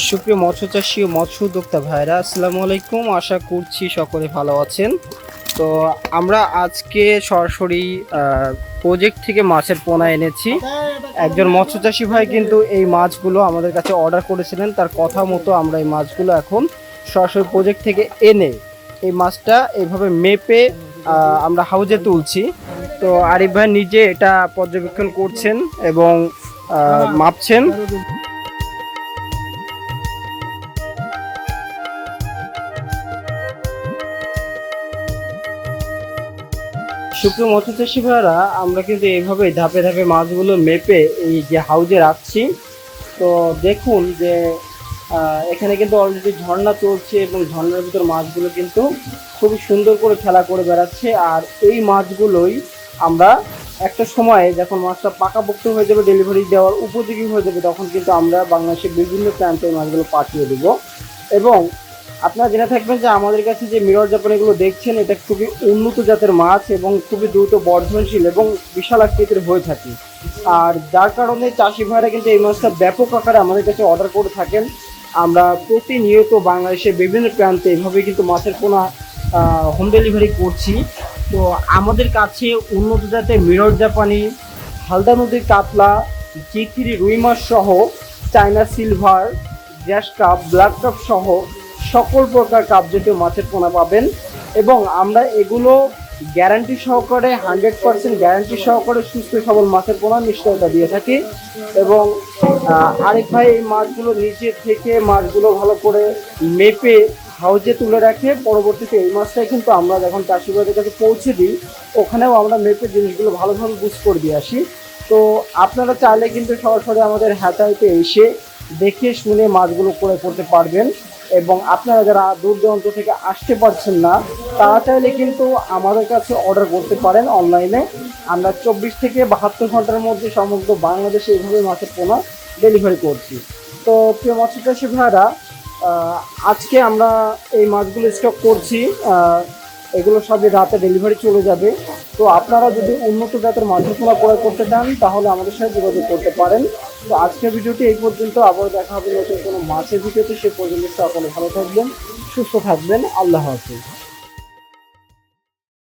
সুপ্রিয় মৎস্য চাষী ও মৎস্য উদ্যোক্তা ভাইরা আসসালামু আলাইকুম। আশা করছি সকলে ভালো আছেন। তো আমরা আজকে সরাসরি প্রজেক্ট থেকে মাছের পোনা এনেছি। একজন মৎস্য চাষী ভাই কিন্তু এই মাছগুলো আমাদের কাছে অর্ডার করেছিলেন। তার কথা মতো আমরা এই মাছগুলো এখন সরাসরি প্রজেক্ট থেকে এনে এই মাছটা এইভাবে মেপে আমরা হাউজে তুলছি। তো আরিফ ভাই নিজে এটা পর্যবেক্ষণ করছেন এবং মাপছেন। সুপ্রিয় মৎস্য ভাইরা আমরা কিন্তু এইভাবে ধাপে ধাপে মাছগুলো মেপে এই যে হাউজে রাখছি। তো দেখুন যে এখানে কিন্তু অলরেডি ঝর্ণা চলছে এবং ঝর্ণার ভিতর মাছগুলো কিন্তু খুবই সুন্দর করে খেলা করে বেড়াচ্ছে। আর এই মাছগুলোই আমরা একটা সময়ে যখন মাছটা পাকাপোক্ত হয়ে যাবে ডেলিভারি দেওয়ার উপযোগী হয়ে যাবে, তখন কিন্তু আমরা বাংলাদেশের বিভিন্ন প্রান্তে মাছগুলো পাঠিয়ে দেবো। এবং আপনারা জেনে থাকবেন যে আমাদের কাছে যে মিরর জাপান এগুলো দেখছেন, এটা খুবই উন্নত জাতের মাছ এবং খুবই দ্রুত বর্ধনশীল এবং বিশাল আকৃতির হয়ে থাকে। আর যার কারণে চাষি ভাইরা কিন্তু এই মাছটা ব্যাপক আকারে আমাদের কাছে অর্ডার করে থাকেন। আমরা প্রতিনিয়ত বাংলাদেশের বিভিন্ন প্রান্তে এভাবে কিন্তু মাছের পোনা হোম ডেলিভারি করছি। তো আমাদের কাছে উন্নত জাতের মিরর জাপানি, হালদা নদীর কাতলা চিথিরি রুই মাছ সহ, China silver, grass carp, black carp সহ সকল প্রকার কাপ জাতীয় মাছের পোনা পাবেন এবং আমরা এগুলো গ্যারান্টি সহকারে, হান্ড্রেড পার্সেন্ট গ্যারান্টি সহকারে সুস্থ সবল মাছের পোনা নিশ্চয়তা দিয়ে থাকি এবং আরেক ভাই এই মাছগুলো নিচে থেকে মাছগুলো ভালো করে মেপে হাউজে তুলে রাখে। পরবর্তীতে এই মাছটাই কিন্তু আমরা যখন চাষিবাদের কাছে পৌঁছে দিই, ওখানেও আমরা মেপে জিনিসগুলো ভালোভাবে বুঝ করে দিয়ে আসি। তো আপনারা চাইলে কিন্তু সরাসরি আমাদের হ্যাচাইতে এসে দেখে শুনে মাছগুলো করে করতে পারবেন। এবং আপনারা যারা দূর দূরান্ত থেকে আসতে পারছেন না, তারা চাইলে কিন্তু আমাদের কাছে অর্ডার করতে পারেন অনলাইনে আমরা চব্বিশ থেকে বাহাত্তর ঘণ্টার মধ্যে সমগ্র বাংলাদেশে এইভাবে মাছের পোনা ডেলিভারি করছি। তো প্রিয় মৎস্য চাষী ভাইরা আজকে আমরা এই মাছগুলো স্টক করছি। এগুলো সবই রাতে ডেলিভারি চলে যাবে। তো আপনারা যদি উন্নত জাতের মাছের পোনা ক্রয় করতে চান, তাহলে আমাদের সাথে যোগাযোগ করতে পারেন। তো আজকের ভিডিওটি এই পর্যন্ত। আবার দেখা হবে নতুন কোনো মাছের ভিডিওতে। সে পর্যন্ত সকলে ভালো থাকবেন, সুস্থ থাকবেন। আল্লাহ হাফিজ।